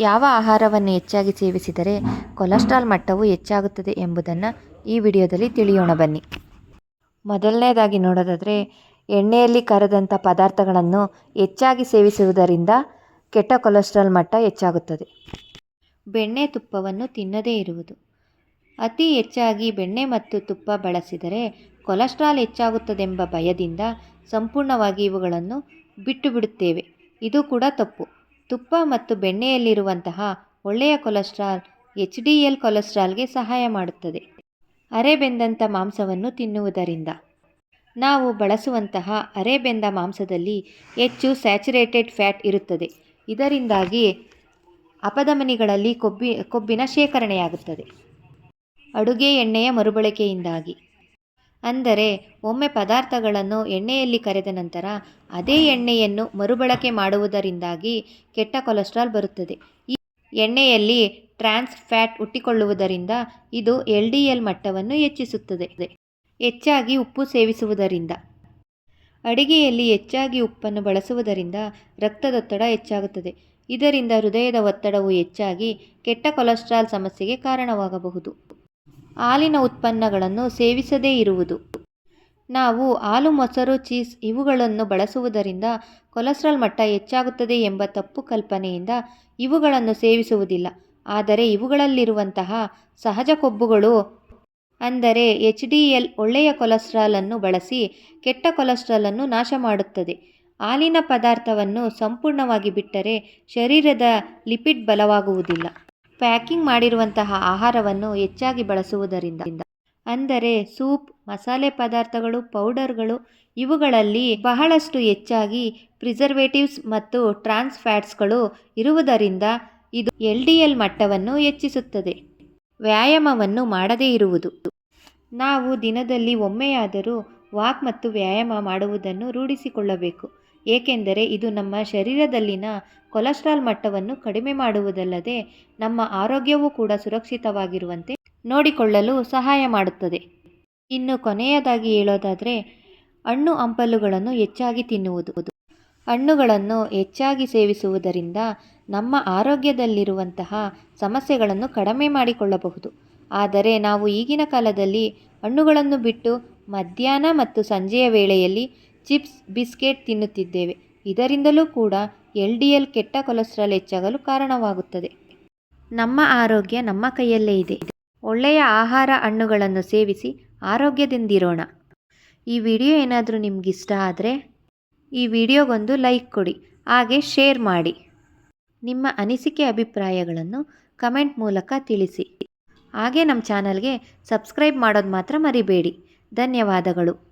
ಯಾವ ಆಹಾರವನ್ನು ಹೆಚ್ಚಾಗಿ ಸೇವಿಸಿದರೆ ಕೊಲೆಸ್ಟ್ರಾಲ್ ಮಟ್ಟವು ಹೆಚ್ಚಾಗುತ್ತದೆ ಎಂಬುದನ್ನು ಈ ವಿಡಿಯೋದಲ್ಲಿ ತಿಳಿಯೋಣ ಬನ್ನಿ. ಮೊದಲನೇದಾಗಿ ನೋಡೋದಾದರೆ, ಎಣ್ಣೆಯಲ್ಲಿ ಕರೆದಂಥ ಪದಾರ್ಥಗಳನ್ನು ಹೆಚ್ಚಾಗಿ ಸೇವಿಸುವುದರಿಂದ ಕೆಟ್ಟ ಕೊಲೆಸ್ಟ್ರಾಲ್ ಮಟ್ಟ ಹೆಚ್ಚಾಗುತ್ತದೆ. ಬೆಣ್ಣೆ ತುಪ್ಪವನ್ನು ತಿನ್ನದೇ ಇರುವುದು. ಅತಿ ಹೆಚ್ಚಾಗಿ ಬೆಣ್ಣೆ ಮತ್ತು ತುಪ್ಪ ಬಳಸಿದರೆ ಕೊಲೆಸ್ಟ್ರಾಲ್ ಹೆಚ್ಚಾಗುತ್ತದೆಂಬ ಭಯದಿಂದ ಸಂಪೂರ್ಣವಾಗಿ ಇವುಗಳನ್ನು ಬಿಟ್ಟು ಬಿಡುತ್ತೇವೆ. ಇದು ಕೂಡ ತಪ್ಪು. ತುಪ್ಪ ಮತ್ತು ಬೆಣ್ಣೆಯಲ್ಲಿರುವಂತಹ ಒಳ್ಳೆಯ ಕೊಲೆಸ್ಟ್ರಾಲ್, ಎಚ್ ಡಿ ಎಲ್ ಕೊಲೆಸ್ಟ್ರಾಲ್ಗೆ ಸಹಾಯ ಮಾಡುತ್ತದೆ. ಅರೆಬೆಂದಂಥ ಮಾಂಸವನ್ನು ತಿನ್ನುವುದರಿಂದ. ನಾವು ಬಳಸುವಂತಹ ಅರೆಬೆಂದ ಮಾಂಸದಲ್ಲಿ ಹೆಚ್ಚು ಸ್ಯಾಚುರೇಟೆಡ್ ಫ್ಯಾಟ್ ಇರುತ್ತದೆ. ಇದರಿಂದಾಗಿ ಅಪಧಮನಿಗಳಲ್ಲಿ ಕೊಬ್ಬಿ, ಕೊಬ್ಬಿನ ಶೇಖರಣೆಯಾಗುತ್ತದೆ. ಅಡುಗೆ ಎಣ್ಣೆಯ ಮರುಬಳಕೆಯಿಂದಾಗಿ. ಅಂದರೆ ಒಮ್ಮೆ ಪದಾರ್ಥಗಳನ್ನು ಎಣ್ಣೆಯಲ್ಲಿ ಕರೆದ ನಂತರ ಅದೇ ಎಣ್ಣೆಯನ್ನು ಮರುಬಳಕೆ ಮಾಡುವುದರಿಂದಾಗಿ ಕೆಟ್ಟ ಕೊಲೆಸ್ಟ್ರಾಲ್ ಬರುತ್ತದೆ. ಈ ಎಣ್ಣೆಯಲ್ಲಿ ಟ್ರಾನ್ಸ್ ಫ್ಯಾಟ್ ಹುಟ್ಟಿಕೊಳ್ಳುವುದರಿಂದ ಇದು ಎಲ್ ಡಿ ಎಲ್ ಮಟ್ಟವನ್ನು ಹೆಚ್ಚಿಸುತ್ತದೆ. ಹೆಚ್ಚಾಗಿ ಉಪ್ಪು ಸೇವಿಸುವುದರಿಂದ. ಅಡಿಗೆಯಲ್ಲಿ ಹೆಚ್ಚಾಗಿ ಉಪ್ಪನ್ನು ಬಳಸುವುದರಿಂದ ರಕ್ತದೊತ್ತಡ ಹೆಚ್ಚಾಗುತ್ತದೆ. ಇದರಿಂದ ಹೃದಯದ ಒತ್ತಡವು ಹೆಚ್ಚಾಗಿ ಕೆಟ್ಟ ಕೊಲೆಸ್ಟ್ರಾಲ್ ಸಮಸ್ಯೆಗೆ ಕಾರಣವಾಗಬಹುದು. ಹಾಲಿನ ಉತ್ಪನ್ನಗಳನ್ನು ಸೇವಿಸದೇ ಇರುವುದು. ನಾವು ಹಾಲು, ಮೊಸರು, ಚೀಸ್ ಇವುಗಳನ್ನು ಬಳಸುವುದರಿಂದ ಕೊಲೆಸ್ಟ್ರಾಲ್ ಮಟ್ಟ ಹೆಚ್ಚಾಗುತ್ತದೆ ಎಂಬ ತಪ್ಪು ಕಲ್ಪನೆಯಿಂದ ಇವುಗಳನ್ನು ಸೇವಿಸುವುದಿಲ್ಲ. ಆದರೆ ಇವುಗಳಲ್ಲಿರುವಂತಹ ಸಹಜ ಕೊಬ್ಬುಗಳು, ಅಂದರೆ ಎಚ್ ಡಿ ಎಲ್ ಒಳ್ಳೆಯ ಕೊಲೆಸ್ಟ್ರಾಲನ್ನು ಬಳಸಿ ಕೆಟ್ಟ ಕೊಲೆಸ್ಟ್ರಾಲನ್ನು ನಾಶ ಮಾಡುತ್ತದೆ. ಹಾಲಿನ ಪದಾರ್ಥವನ್ನು ಸಂಪೂರ್ಣವಾಗಿ ಬಿಟ್ಟರೆ ಶರೀರದ ಲಿಪಿಡ್ ಬಲವಾಗುವುದಿಲ್ಲ. ಪ್ಯಾಕಿಂಗ್ ಮಾಡಿರುವಂತಹ ಆಹಾರವನ್ನು ಹೆಚ್ಚಾಗಿ ಬಳಸುವುದರಿಂದ. ಅಂದರೆ ಸೂಪ್, ಮಸಾಲೆ ಪದಾರ್ಥಗಳು, ಪೌಡರ್ಗಳು ಇವುಗಳಲ್ಲಿ ಬಹಳಷ್ಟು ಹೆಚ್ಚಾಗಿ ಪ್ರಿಸರ್ವೇಟಿವ್ಸ್ ಮತ್ತು ಟ್ರಾನ್ಸ್ ಫ್ಯಾಟ್ಸ್ಗಳು ಇರುವುದರಿಂದ ಇದು ಎಲ್ ಡಿ ಎಲ್ ಮಟ್ಟವನ್ನು ಹೆಚ್ಚಿಸುತ್ತದೆ. ವ್ಯಾಯಾಮವನ್ನು ಮಾಡದೇ ಇರುವುದು. ನಾವು ದಿನದಲ್ಲಿ ಒಮ್ಮೆಯಾದರೂ ವಾಕ್ ಮತ್ತು ವ್ಯಾಯಾಮ ಮಾಡುವುದನ್ನು ರೂಢಿಸಿಕೊಳ್ಳಬೇಕು. ಏಕೆಂದರೆ ಇದು ನಮ್ಮ ಶರೀರದಲ್ಲಿನ ಕೊಲೆಸ್ಟ್ರಾಲ್ ಮಟ್ಟವನ್ನು ಕಡಿಮೆ ಮಾಡುವುದಲ್ಲದೆ ನಮ್ಮ ಆರೋಗ್ಯವೂ ಕೂಡ ಸುರಕ್ಷಿತವಾಗಿರುವಂತೆ ನೋಡಿಕೊಳ್ಳಲು ಸಹಾಯ ಮಾಡುತ್ತದೆ. ಇನ್ನು ಕೊನೆಯದಾಗಿ ಹೇಳೋದಾದರೆ, ಹಣ್ಣು ಹಂಪಲುಗಳನ್ನು ಹೆಚ್ಚಾಗಿ ತಿನ್ನುವುದು. ಹಣ್ಣುಗಳನ್ನು ಹೆಚ್ಚಾಗಿ ಸೇವಿಸುವುದರಿಂದ ನಮ್ಮ ಆರೋಗ್ಯದಲ್ಲಿರುವಂತಹ ಸಮಸ್ಯೆಗಳನ್ನು ಕಡಿಮೆ ಮಾಡಿಕೊಳ್ಳಬಹುದು. ಆದರೆ ನಾವು ಈಗಿನ ಕಾಲದಲ್ಲಿ ಹಣ್ಣುಗಳನ್ನು ಬಿಟ್ಟು ಮಧ್ಯಾಹ್ನ ಮತ್ತು ಸಂಜೆಯ ವೇಳೆಯಲ್ಲಿ ಚಿಪ್ಸ್, ಬಿಸ್ಕೆಟ್ ತಿನ್ನುತ್ತಿದ್ದೇವೆ. ಇದರಿಂದಲೂ ಕೂಡ ಎಲ್ ಡಿ ಎಲ್ ಕೆಟ್ಟ ಕೊಲೆಸ್ಟ್ರಾಲ್ ಹೆಚ್ಚಾಗಲು ಕಾರಣವಾಗುತ್ತದೆ. ನಮ್ಮ ಆರೋಗ್ಯ ನಮ್ಮ ಕೈಯಲ್ಲೇ ಇದೆ. ಒಳ್ಳೆಯ ಆಹಾರ ಹಣ್ಣುಗಳನ್ನು ಸೇವಿಸಿ ಆರೋಗ್ಯದಿಂದಿರೋಣ. ಈ ವಿಡಿಯೋ ಏನಾದರೂ ನಿಮಗಿಷ್ಟ ಆದರೆ ಈ ವಿಡಿಯೋಗೊಂದು ಲೈಕ್ ಕೊಡಿ, ಹಾಗೆ ಶೇರ್ ಮಾಡಿ. ನಿಮ್ಮ ಅನಿಸಿಕೆ ಅಭಿಪ್ರಾಯಗಳನ್ನು ಕಮೆಂಟ್ ಮೂಲಕ ತಿಳಿಸಿ. ಹಾಗೆ ನಮ್ಮ ಚಾನಲ್ಗೆ ಸಬ್ಸ್ಕ್ರೈಬ್ ಮಾಡೋದು ಮಾತ್ರ ಮರಿಬೇಡಿ. ಧನ್ಯವಾದಗಳು.